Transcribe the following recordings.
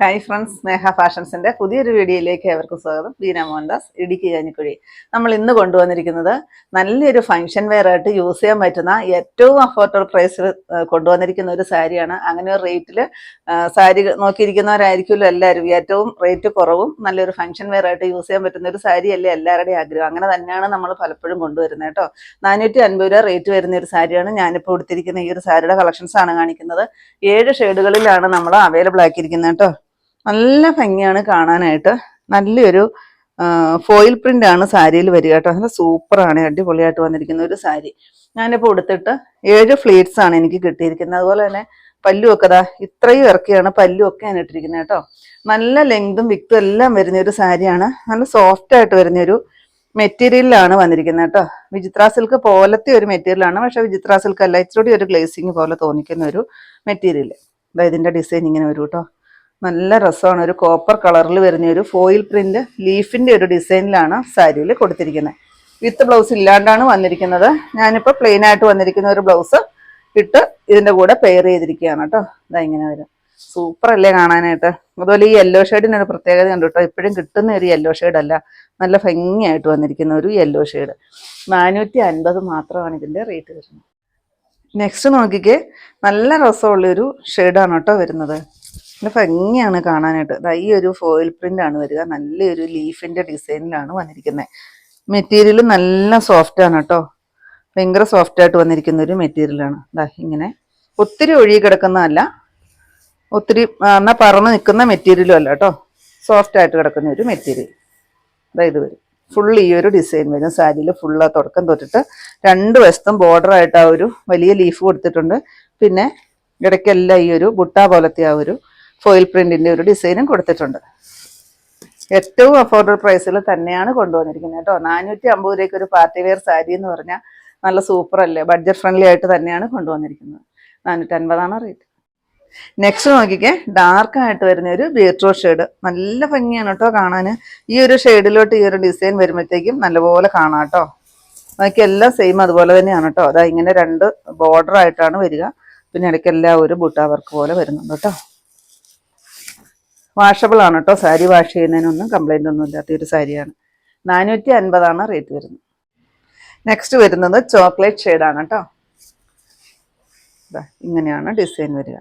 Hi friends സ്നേഹ ഫാഷൻസിന്റെ പുതിയൊരു വീഡിയോയിലേക്ക് ഏവർക്കും സ്വാഗതം. ബീന മോഹൻദാസ് ഇടുക്കി കഞ്ഞിക്കുഴി. നമ്മൾ ഇന്ന് കൊണ്ടുവന്നിരിക്കുന്നത് നല്ലൊരു ഫംഗ്ഷൻ വെയർ ആയിട്ട് യൂസ് ചെയ്യാൻ പറ്റുന്ന ഏറ്റവും അഫോർഡബിൾ പ്രൈസിൽ കൊണ്ടുവന്നിരിക്കുന്ന ഒരു സാരിയാണ്. അങ്ങനെ ഒരു റേറ്റിൽ സാരി നോക്കിയിരിക്കുന്നവരായിരിക്കുമല്ലോ എല്ലാവരും. ഏറ്റവും റേറ്റ് കുറവും നല്ലൊരു ഫംഗ്ഷൻ വെയർ ആയിട്ട് യൂസ് ചെയ്യാൻ പറ്റുന്ന ഒരു സാരി അല്ലേ എല്ലാവരുടെയും ആഗ്രഹം. അങ്ങനെ തന്നെയാണ് നമ്മൾ പലപ്പോഴും കൊണ്ടുവരുന്നത് കേട്ടോ. നാനൂറ്റി അൻപത് രൂപ റേറ്റ് വരുന്ന ഒരു സാരിയാണ് ഞാനിപ്പോൾ കൊടുത്തിരിക്കുന്ന ഈ ഒരു സാരിയുടെ കളക്ഷൻസാണ് കാണിക്കുന്നത്. ഏഴ് ഷെയ്ഡുകളിലാണ് നമ്മൾ അവൈലബിൾ ആക്കിയിരിക്കുന്നത് കേട്ടോ. നല്ല ഭംഗിയാണ് കാണാനായിട്ട്. നല്ലൊരു ഫോയിൽ പ്രിന്റ് ആണ് സാരിയിൽ വരിക കേട്ടോ. നല്ല സൂപ്പറാണ്. അടിപൊളിയായിട്ട് വന്നിരിക്കുന്ന ഒരു സാരി. ഞാനിപ്പോൾ ഉടുത്തിട്ട് ഏഴ് ഫ്ലീറ്റ്സ് ആണ് എനിക്ക് കിട്ടിയിരിക്കുന്നത്. അതുപോലെ തന്നെ പല്ലുമൊക്കെ ദാ ഇത്രയും ഇറക്കിയാണ് പല്ലുമൊക്കെ ഞാൻ ഇട്ടിരിക്കുന്നത് കേട്ടോ. നല്ല ലെങ്തും വിക്തും എല്ലാം വരുന്ന ഒരു സാരിയാണ്. നല്ല സോഫ്റ്റ് ആയിട്ട് വരുന്ന ഒരു മെറ്റീരിയലിലാണ് വന്നിരിക്കുന്നത് കേട്ടോ. വിചിത്ര സിൽക്ക് പോലത്തെ ഒരു മെറ്റീരിയലാണ് പക്ഷെ വിചിത്ര സിൽക്ക് അല്ല. ഇച്ചിരി ഒരു ഗ്ലേസിങ് പോലെ തോന്നിക്കുന്ന ഒരു മെറ്റീരിയൽ അതായത് ഇതിന്റെ ഡിസൈൻ ഇങ്ങനെ വരും കേട്ടോ. നല്ല രസമാണ്. ഒരു കോപ്പർ കളറിൽ വരുന്ന ഒരു ഫോയിൽ പ്രിന്റ് ലീഫിന്റെ ഒരു ഡിസൈനിലാണ് സാരിയിൽ കൊടുത്തിരിക്കുന്നത് വിത്ത് ബ്ലൗസ് ഇല്ലാണ്ടാണ് വന്നിരിക്കുന്നത്. ഞാനിപ്പോൾ പ്ലെയിൻ ആയിട്ട് വന്നിരിക്കുന്ന ഒരു ബ്ലൗസ് ഇട്ട് ഇതിന്റെ കൂടെ പെയർ ചെയ്തിരിക്കുകയാണ് കേട്ടോ. ഇതാ ഇങ്ങനെ വരും. സൂപ്പർ അല്ലേ കാണാനായിട്ട്? അതുപോലെ ഈ യെല്ലോ ഷെയ്ഡിന് ഒരു പ്രത്യേകത ഉണ്ട് കേട്ടോ. ഇപ്പോഴും കിട്ടുന്ന ഒരു യെല്ലോ അല്ല. നല്ല ഭംഗിയായിട്ട് വന്നിരിക്കുന്ന ഒരു യെല്ലോ ഷെയ്ഡ് നാനൂറ്റി അൻപത് മാത്രമാണ് ഇതിന്റെ റേറ്റ് വരുന്നത്. നെക്സ്റ്റ് നോക്കിക്കേ. നല്ല രസമുള്ളൊരു ഷെയ്ഡാണ് കേട്ടോ വരുന്നത്. നല്ല ഭംഗിയാണ് കാണാനായിട്ട്. ഈ ഒരു ഫോയിൽ പ്രിന്റ് ആണ് വരിക. നല്ലൊരു ലീഫിന്റെ ഡിസൈനിലാണ് വന്നിരിക്കുന്നത് മെറ്റീരിയൽ നല്ല സോഫ്റ്റ് ആണ് കേട്ടോ ഭയങ്കര സോഫ്റ്റ് ആയിട്ട് വന്നിരിക്കുന്ന ഒരു മെറ്റീരിയലാണ് ദാ ഇങ്ങനെ. ഒത്തിരി ഒഴുകി കിടക്കുന്നതല്ല. ഒത്തിരി എന്നാൽ പറന്ന് നിൽക്കുന്ന മെറ്റീരിയലും അല്ല കേട്ടോ സോഫ്റ്റ് ആയിട്ട് കിടക്കുന്ന ഒരു മെറ്റീരിയൽ ഇത് വരും. ഫുൾ ഈ ഒരു ഡിസൈൻ വരും. സാരിയിൽ ഫുള്ള് തുടക്കം തൊട്ടിട്ട് രണ്ട് വശത്തും ബോർഡർ ആയിട്ട് ആ ഒരു വലിയ ലീഫ് കൊടുത്തിട്ടുണ്ട്. പിന്നെ ഇടയ്ക്കെല്ലാം ഈ ഒരു ബുട്ട പോലത്തെ ആ ഒരു ഫോയിൽ പ്രിന്റിന്റെ ഒരു ഡിസൈനും കൊടുത്തിട്ടുണ്ട്. ഏറ്റവും അഫോർഡബിൾ പ്രൈസിൽ തന്നെയാണ് കൊണ്ടുവന്നിരിക്കുന്നത് കേട്ടോ. നാനൂറ്റി അമ്പത് രൂപയ്ക്ക് ഒരു പാർട്ടി വെയർ സാരി എന്ന് പറഞ്ഞാൽ നല്ല സൂപ്പർ അല്ലേ? ബഡ്ജറ്റ് ഫ്രണ്ട്ലി ആയിട്ട് തന്നെയാണ് കൊണ്ടുവന്നിരിക്കുന്നത്. നാനൂറ്റി അൻപതാണ് റേറ്റ് നെക്സ്റ്റ് നോക്കിക്കേ. ഡാർക്ക് ആയിട്ട് വരുന്ന ഒരു ബീട്രൂട്ട് ഷെയ്ഡ് നല്ല ഭംഗിയാണ് കേട്ടോ കാണാൻ ഈ ഒരു ഷെയ്ഡിലോട്ട് ഈ ഒരു ഡിസൈൻ വരുമ്പോഴത്തേക്കും നല്ലപോലെ കാണാം കേട്ടോ. ബാക്കി എല്ലാം സെയിം അതുപോലെ തന്നെയാണ് കേട്ടോ. അതാ ഇങ്ങനെ രണ്ട് ബോർഡർ ആയിട്ടാണ് വരിക. പിന്നെ ഇടയ്ക്കെല്ലാം ഒരു ബുട്ടാവർക്ക് പോലെ വരുന്നുണ്ട് കേട്ടോ. വാഷബിൾ ആണ് കേട്ടോ സാരി വാഷ് ചെയ്യുന്നതിനൊന്നും കംപ്ലൈന്റ് ഒന്നും ഇല്ലാത്ത ഒരു സാരിയാണ്. നാനൂറ്റി അൻപതാണ് റേറ്റ് വരുന്നത് നെക്സ്റ്റ് വരുന്നത് ചോക്ലേറ്റ് ഷെയ്ഡാണ് കേട്ടോ ഇങ്ങനെയാണ് ഡിസൈൻ വരിക.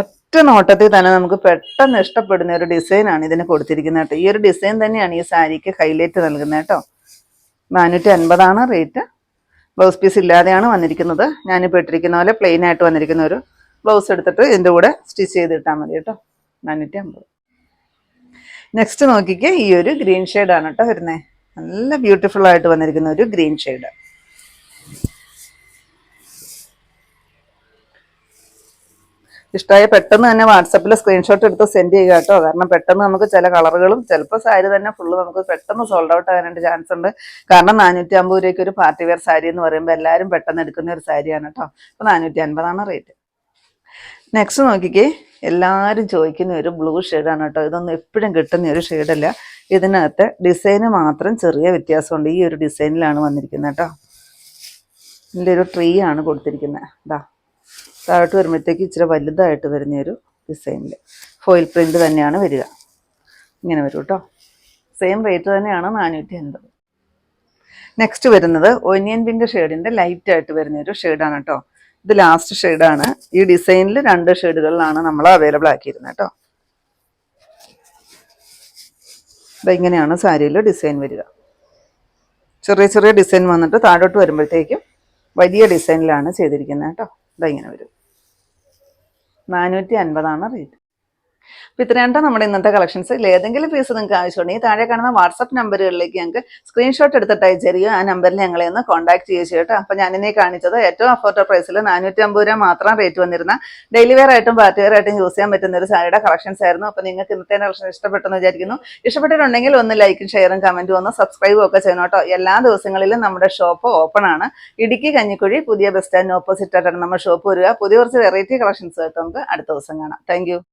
ഒറ്റ നോട്ടത്തിൽ തന്നെ നമുക്ക് പെട്ടെന്ന് ഇഷ്ടപ്പെടുന്ന ഒരു ഡിസൈനാണ് ഇതിന് കൊടുത്തിരിക്കുന്നത് കേട്ടോ ഈ ഒരു ഡിസൈൻ തന്നെയാണ് ഈ സാരിക്ക് ഹൈലൈറ്റ് നൽകുന്നത് കേട്ടോ നാനൂറ്റി അൻപതാണ് റേറ്റ് ബ്ലൗസ് പീസ് ഇല്ലാതെയാണ് വന്നിരിക്കുന്നത്. ഞാനിപ്പോൾ ഇട്ടിരിക്കുന്ന പോലെ പ്ലെയിൻ ആയിട്ട് വന്നിരിക്കുന്ന ഒരു ബ്ലൗസ് എടുത്തിട്ട് ഇതിന്റെ കൂടെ സ്റ്റിച്ച് ചെയ്തിട്ടാൽ മതി കേട്ടോ നാനൂറ്റി അമ്പത് നെക്സ്റ്റ് നോക്കിക്കേ ഈ ഒരു ഗ്രീൻ ആണ് കേട്ടോ വരുന്നത് നല്ല ബ്യൂട്ടിഫുൾ ആയിട്ട് വന്നിരിക്കുന്ന ഒരു ഗ്രീൻ ഷെയ്ഡ് ഇഷ്ടമായ പെട്ടെന്ന് തന്നെ വാട്സപ്പിൽ സ്ക്രീൻഷോട്ട് എടുത്ത് സെൻഡ് ചെയ്യുക കേട്ടോ കാരണം പെട്ടെന്ന് നമുക്ക് ചില കളറുകളും ചിലപ്പോൾ സാരി തന്നെ ഫുള്ള് നമുക്ക് പെട്ടെന്ന് സോൾഡ് ഔട്ട് ആകാനായിട്ട് ചാൻസ് ഉണ്ട്. കാരണം നാനൂറ്റി അമ്പത് രൂപയ്ക്ക് ഒരു പാർട്ടി വെയർ സാരി എന്ന് പറയുമ്പോൾ എല്ലാവരും പെട്ടെന്ന് എടുക്കുന്ന ഒരു സാരിയാണ് കേട്ടോ അപ്പോൾ നാനൂറ്റി അൻപതാണ് റേറ്റ് നെക്സ്റ്റ് നോക്കിക്കേ. എല്ലാവരും ചോദിക്കുന്ന ഒരു ബ്ലൂ ഷെയ്ഡാണ് കേട്ടോ. ഇതൊന്നും എപ്പോഴും കിട്ടുന്ന ഒരു ഷെയ്ഡല്ല ഇതിനകത്ത് ഡിസൈന് മാത്രം ചെറിയ വ്യത്യാസമുണ്ട്. ഈ ഒരു ഡിസൈനിലാണ് വന്നിരിക്കുന്നത് കേട്ടോ. ഇതിന്റെ ഒരു ട്രീ ആണ് കൊടുത്തിരിക്കുന്നത്. ഇതാ താഴോട്ട് വരുമ്പോഴത്തേക്ക് ഇച്ചിരി വലുതായിട്ട് വരുന്ന ഒരു ഡിസൈനിൽ ഫോയിൽ പ്രിന്റ് തന്നെയാണ് വരിക. ഇങ്ങനെ വരും കേട്ടോ. സെയിം റേറ്റ് തന്നെയാണ് നാനൂറ്റി അൻപത് നെക്സ്റ്റ് വരുന്നത് ഒനിയൻ പിങ്ക് ഷെയ്ഡിന്റെ ലൈറ്റായിട്ട് വരുന്ന ഒരു ഷെയ്ഡാണ് കേട്ടോ. ഇത് ലാസ്റ്റ് ഷെയ്ഡാണ് ഈ ഡിസൈനിൽ രണ്ട് ഷെയ്ഡുകളിലാണ് നമ്മൾ അവൈലബിൾ ആക്കിയിരുന്നത് കേട്ടോ ഇങ്ങനെയാണ് സാരിയിൽ ഡിസൈൻ വരിക. ചെറിയ ചെറിയ ഡിസൈൻ വന്നിട്ട് താഴോട്ട് വരുമ്പോഴത്തേക്കും വലിയ ഡിസൈനിലാണ് ചെയ്തിരിക്കുന്നത് കേട്ടോ ഇതെങ്ങനെ വരും. നാനൂറ്റി അൻപതാണ് റേറ്റ് അപ്പോൾ ഇത്രയാണ് നമ്മുടെ ഇന്നത്തെ കളക്ഷൻസ് ഏതെങ്കിലും പീസ് നിങ്ങൾക്ക് ആവശ്യമുണ്ടെങ്കിൽ താഴെ കാണുന്ന വാട്സപ്പ് നമ്പറുകളിലേക്ക് ഞങ്ങൾക്ക് സ്ക്രീൻഷോട്ട് എടുത്തിട്ട് അയച്ചു ആ നമ്പറിൽ ഞങ്ങളെ ഒന്ന് കോൺടാക്ട് ചെയ്യുക കേട്ടോ. അപ്പോൾ ഞാനിനെ കാണിച്ചത് ഏറ്റവും അഫോർഡബിൾ പ്രൈസിൽ നാനൂറ്റി അമ്പത് രൂപ മാത്രം റേറ്റ് വന്നിരുന്ന ഡെയിലി വെയർ ആയിട്ടും പാർട്ടി വെയർ ആയിട്ടും യൂസ് ചെയ്യാൻ പറ്റുന്ന ഒരു സാരിയുടെ കളക്ഷൻസ് ആയിരുന്നു. അപ്പോൾ നിങ്ങൾക്ക് ഇന്നത്തെ കളക്ഷൻ ഇഷ്ടപ്പെട്ടെന്ന് വിചാരിക്കുന്നു. ഇഷ്ടപ്പെട്ടിട്ടുണ്ടെങ്കിൽ ഒന്ന് ലൈക്കും ഷെയറും കമന്റും ഒന്ന് സബ്സ്ക്രൈബും ഒക്കെ ചെയ്യണം കേട്ടോ. എല്ലാ ദിവസങ്ങളിലും നമ്മുടെ ഷോപ്പ് ഓപ്പൺ ആണ്. ഇടുക്കി കഞ്ഞിക്കുഴി പുതിയ ബസ് സ്റ്റാൻഡിന് ഓപ്പോസിറ്റ് ആയിട്ടാണ് നമ്മുടെ ഷോപ്പ് വരിക. പുതിയ കുറച്ച് വെറൈറ്റി കളക്ഷൻസ് ആയിട്ട് നമുക്ക് അടുത്ത ദിവസം കാണാം. താങ്ക്